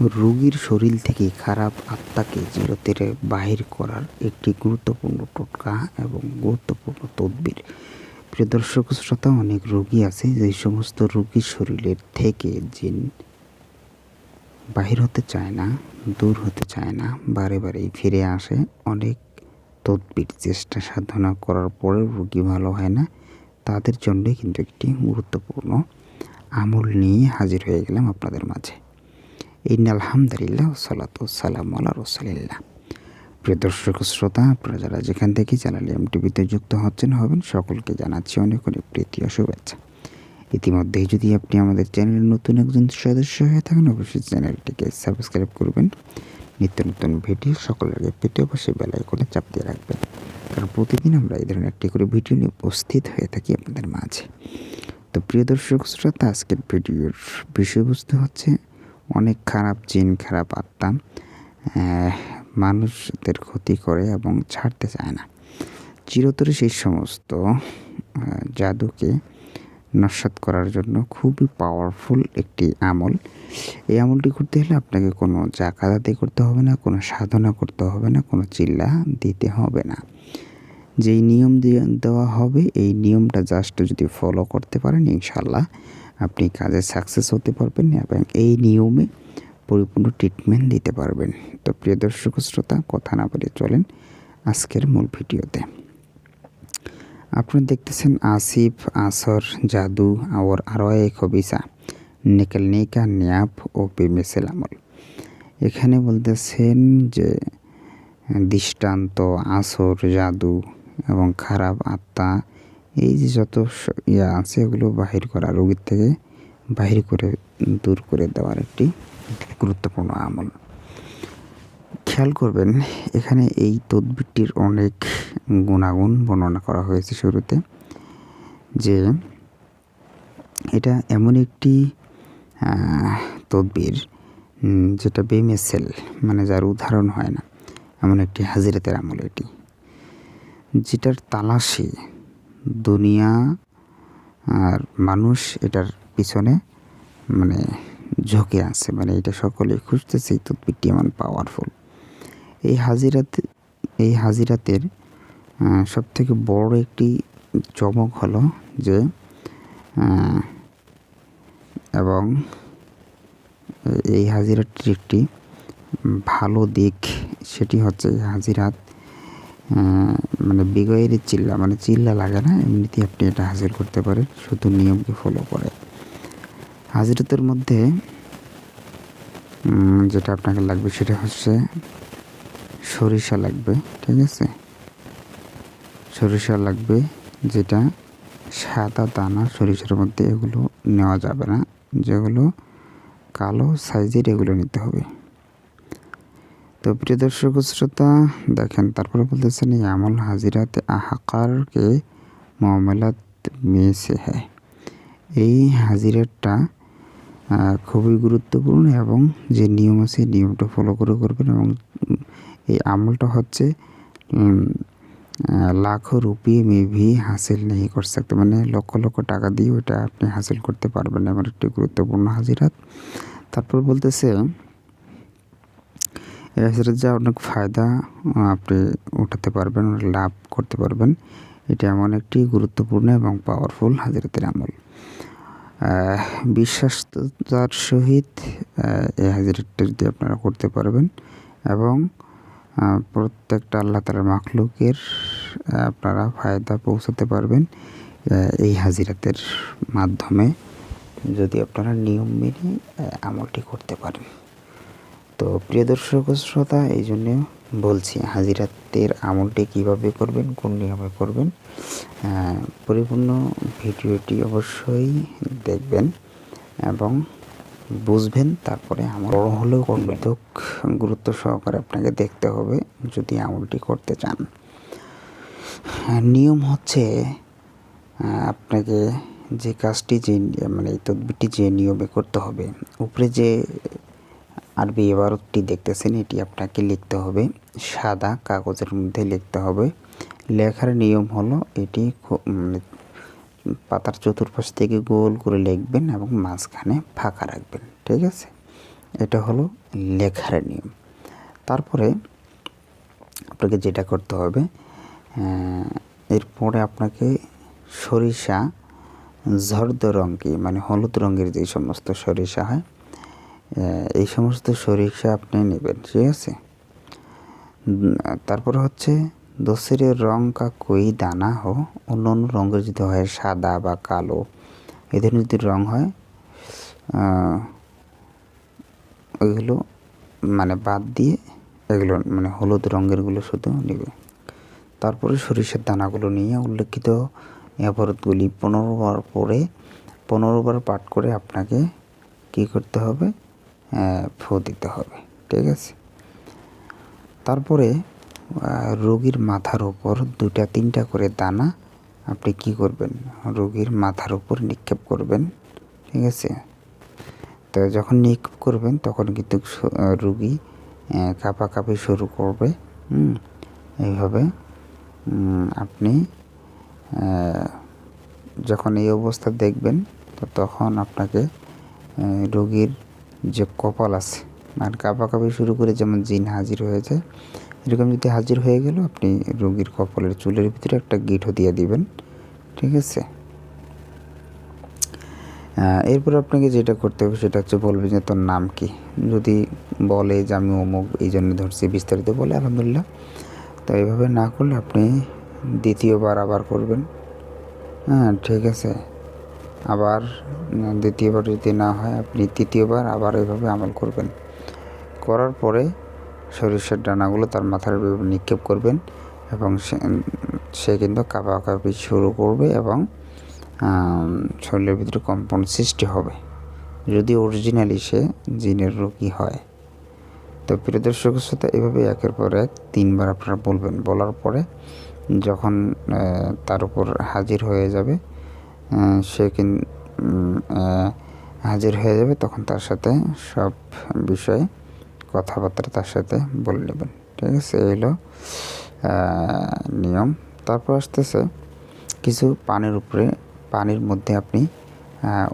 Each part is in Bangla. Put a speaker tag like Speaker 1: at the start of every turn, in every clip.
Speaker 1: রোগীর শরীর থেকে খারাপ আত্মাকে চিরতরে বাহির করার একটি গুরুত্বপূর্ণ টোটকা এবং গুরুত্বপূর্ণ তদবির। প্রিয় দর্শক, শ্রোতা, অনেক রোগী আছে যে সমস্ত রোগীর শরীরের থেকে জিন বাহির হতে চায় না, দূর হতে চায় না, বারে বারেই ফিরে আসে। অনেক তদবির, চেষ্টা সাধনা করার পরেও রোগী ভালো হয় না। তাদের জন্যই কিন্তু একটি গুরুত্বপূর্ণ আমল নিয়ে হাজির হয়ে গেলাম আপনাদের মাঝে। ইন আলহামদুলিল্লাহ সালাত সালাম আল্লাহ রসুলিল্লাহ। প্রিয় দর্শক শ্রোতা, আপনারা যারা যেখান থেকে চ্যানেল এম টিভিতে যুক্ত হচ্ছেন, হবেন সকলকে জানাচ্ছি অনেক অনেক প্রীতি ও শুভেচ্ছা। ইতিমধ্যেই যদি আপনি আমাদের চ্যানেলের নতুন একজন সদস্য হয়ে থাকেন, অবশ্যই চ্যানেলটিকে সাবস্ক্রাইব করবেন। নিত্য নতুন ভিডিও সকলের আগে পেতে অবশ্যই বেলায় করে চাপ দিয়ে রাখবেন। কারণ প্রতিদিন আমরা এই ধরনের একটি করে ভিডিও নিয়ে উপস্থিত হয়ে থাকি আপনাদের মাঝে। তো প্রিয় দর্শক শ্রোতা, আজকের ভিডিওর বিষয়বস্তু হচ্ছে অনেক খারাপ জিন, খারাপ আত্মা মানুষদের ক্ষতি করে এবং ছাড়তে চায় না। চিরতরে সেই সমস্ত জাদুকে নস্বাত করার জন্য খুবই পাওয়ারফুল একটি আমল। এই আমলটি করতে হলে আপনাকে কোনো জাকাদাতি করতে হবে না, কোনো সাধনা করতে হবে না, কোনো চিল্লা দিতে হবে না। যেই নিয়ম দিয়ে দেওয়া হবে, এই নিয়মটা জাস্ট যদি ফলো করতে পারেন ইনশাল্লাহ আপনি কাজে সাকসেস হতে পারবেন এবং এই নিয়মে পরিপূর্ণ ট্রিটমেন্ট দিতে পারবেন। তো প্রিয় দর্শক শ্রোতা, কথা না বলে চলেন আজকের মূল ভিডিওতে। আপনারা দেখতেছেন আসিফ, আসর, জাদু, আওয়ার আরও এক হবিসা নিকা ন্যাপ ও পেমেসেল আমল এখানে বলতেছেন যে, দৃষ্টান্ত, আসর, জাদু এবং খারাপ আত্মা এই যে যত ইয়া আছে এগুলো বাহির করা, রোগীর থেকে বাহির করে, দূর করে দেওয়ার একটি গুরুত্বপূর্ণ আমল। খেয়াল করবেন, এখানে এই তদবিরটির অনেক গুণাগুণ বর্ণনা করা হয়েছে শুরুতে, যে এটা এমন একটি তদবির যেটা বেমেসেল মানে যার উদাহরণ হয় না। এমন একটি হাজিরাতের আমল এটি, যেটার তালাশি দুনিয়া আর মানুষ এটার পিছনে মানে ঝুঁকে আছে। মানে এটা সকলে খুঁজতেছে, এই এমন পাওয়ারফুল এই হাজিরাতে, এই হাজিরাতের সব থেকে বড় একটি চমক হলো যে এবং এই হাজিরাটির একটি ভালো দিক সেটি হচ্ছে হাজিরাত মানে বিগয়ের চিল্লা মানে চিল্লা লাগে না, এমনিতেই আপনি এটা হাজির করতে পারেন, শুধু নিয়মকে ফলো করে। হাজিরাতের মধ্যে যেটা আপনাকে লাগবে সেটা হচ্ছে সরিষা লাগবে, ঠিক আছে? সরিষা লাগবে, যেটা সাদা দানা সরিষার মধ্যে এগুলো নেওয়া যাবে না, যেগুলো কালো সাইজের এগুলো নিতে হবে। তো প্রিয় দর্শক শ্রোতা, দেখেন, তারপরে বলতেছেন এই আমল হাজিরাতে আহাকারকে মামলাত মেয়েছে হ্যাঁ। এই হাজিরাটা খুবই গুরুত্বপূর্ণ এবং যে নিয়ম আছে নিয়মটা ফলো করে করবেন এবং এই আমলটা হচ্ছে লাখো রুপি মেভি হাসিল নেই করতে সকতে মানে লক্ষ লক্ষ টাকা দিয়ে ওটা আপনি হাসিল করতে পারবেন এমন একটি গুরুত্বপূর্ণ হাজিরাত। তারপর বলতেছে হাজিরাত যা অনেক ফায়দা আপনি উঠাতে পারবেন, লাভ করতে পারবেন, এটা এমন একটি গুরুত্বপূর্ণ এবং পাওয়ারফুল হাজিরাতের আমল। বিশ্বাসতার সহিত এই হাজিরাতটা যদি আপনারা করতে পারবেন এবং প্রত্যেকটা আল্লাহ তালার মাখলুকের আপনারা ফায়দা পৌঁছাতে পারবেন এই হাজিরাতের মাধ্যমে যদি আপনারা নিয়ম মেনে আমলটি করতে পারেন। তো প্রিয় দর্শক শ্রোতা, এই জন্য বলছি, হাজিরাতের আমলটি কীভাবে করবেন, কোন নিয়মে করবেন পরিপূর্ণ ভিডিওটি অবশ্যই দেখবেন এবং বুঝবেন, তারপরে আমার বড় হলেও কর্মীতক গুরুত্ব সহকারে আপনাকে দেখতে হবে যদি আমলটি করতে চান। নিয়ম হচ্ছে আপনাকে যে কাজটি যে মানে এই তদবিরটি যে নিয়মে করতে হবে, উপরে যে আরবি এবারতটি দেখতেছেন, এটি আপনাকে লিখতে হবে। সাদা কাগজের মধ্যে লিখতে হবে। লেখার নিয়ম হলো, এটি পাতার চতুর্পাশ থেকে গোল করে লিখবেন এবং মাঝখানে ফাঁকা রাখবেন, ঠিক আছে? এটা হলো লেখার নিয়ম। তারপরে আপনাকে যেটা করতে হবে এরপরে আপনাকে সরিষা জর্দ রঙকে মানে হলুদ রঙের যে সমস্ত সরিষা হয় এই সমস্ত সরিষা আপনি নেবেন, ঠিক আছে? তারপরে হচ্ছে দোসের রং কা কই দানা হো অন্য অন্য রঙের যদি হয় সাদা বা কালো, এই ধরনের যদি রং হয় ওইগুলো মানে বাদ দিয়ে এগুলো মানে হলুদ রঙেরগুলো শুধু নেবে তারপরে সরিষার দানাগুলো নিয়ে উল্লেখিত অবরোধগুলি পনেরো বার পরে, পনেরো বার পাঠ করে আপনাকে কী করতে হবে? ফু দিতে হবে, ঠিক আছে? তারপরে রোগীর মাথার উপর দুটা তিনটা করে দানা আপনি কি করবেন? রোগীর মাথার উপর নিক্ষেপ করবেন, ঠিক আছে? তো যখন নিক্ষেপ করবেন, তখন কিন্তু রুগী কাঁপাকাঁপি শুরু করবে এইভাবে আপনি যখন এই অবস্থা দেখবেন, তো তখন আপনাকে রোগীর যে কপাল আছে। মানে কাঁপাকাঁপি শুরু করে যেমন জিন হাজির হয়েছে, এরকম যদি হাজির হয়ে গেল, আপনি রোগীর কপালের চুলের ভিতরে একটা গিঠো দিয়ে দিবেন। ঠিক আছে? এরপর আপনাকে যেটা করতে হবে সেটা হচ্ছে বলবে যে, তোর নাম কি? যদি বলে যে, আমি অমুক, এই জন্য ধরছি বিস্তারিত বলে, আলহামদুলিল্লাহ। তো এইভাবে না করলে আপনি দ্বিতীয়বার আবার করবেন। হ্যাঁ ঠিক আছে? আবার দ্বিতীয়বার যদি না হয়, আপনি তৃতীয়বার আবার এইভাবে আমল করবেন। করার পরে সরিষার ডানাগুলো তার মাথার নিক্ষেপ করবেন এবং সে কিন্তু কাঁপাকাঁপি শুরু করবে এবং শরীরের ভিতরে কম্পন সৃষ্টি হবে। যদি অরিজিনালি সে জিনের রোগী হয়। তো প্রিয় দর্শক শ্রোতা, এভাবে একের পর এক তিনবার আপনারা বলবেন। বলার পরে যখন তার উপর হাজির হয়ে যাবে সে কিন হাজির হয়ে যাবে তখন তার সাথে সব বিষয়ে কথাবার্তা তার সাথে বলে নেবেন। ঠিক আছে? এই হলো নিয়ম। তারপর আসতেছে কিছু পানির উপরে পানির মধ্যে আপনি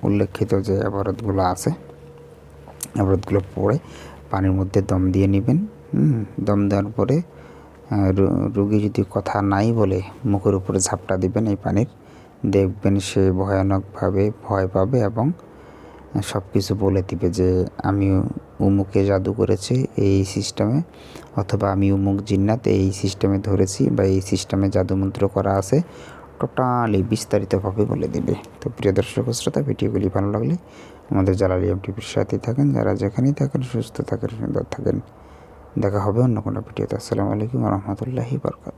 Speaker 1: উল্লেখিত যে অবরোধগুলো আছে অবরোধগুলো পরে পানির মধ্যে দম দিয়ে নেবেন। দম দেওয়ার পরে আহ, রো- যদি কথা নাই বলে মুখের উপরে ঝাপটা দিবেন এই পানির দেখবেন সে ভয়ানকভাবে ভয় পাবে এবং সব কিছু বলে দিবে যে, আমি উমুকে জাদু করেছি এই সিস্টেমে অথবা আমি উমুক জিন্নাত এই সিস্টেমে ধরেছি বা এই সিস্টেমে জাদুমন্ত্র করা আছে। টোটালি বিস্তারিতভাবে বলে দিবে। তো প্রিয় দর্শক শ্রোতা, ভিডিওগুলি ভালো লাগলে আমাদের জালালিয়াম টিভির সাথে থাকেন। যারা যেখানেই থাকেন, সুস্থ থাকেন, সুন্দর থাকেন। দেখা হবে অন্য কোনো ভিডিওতে। আসসালামু আলাইকুম রহমতুল্লাহি বরকাত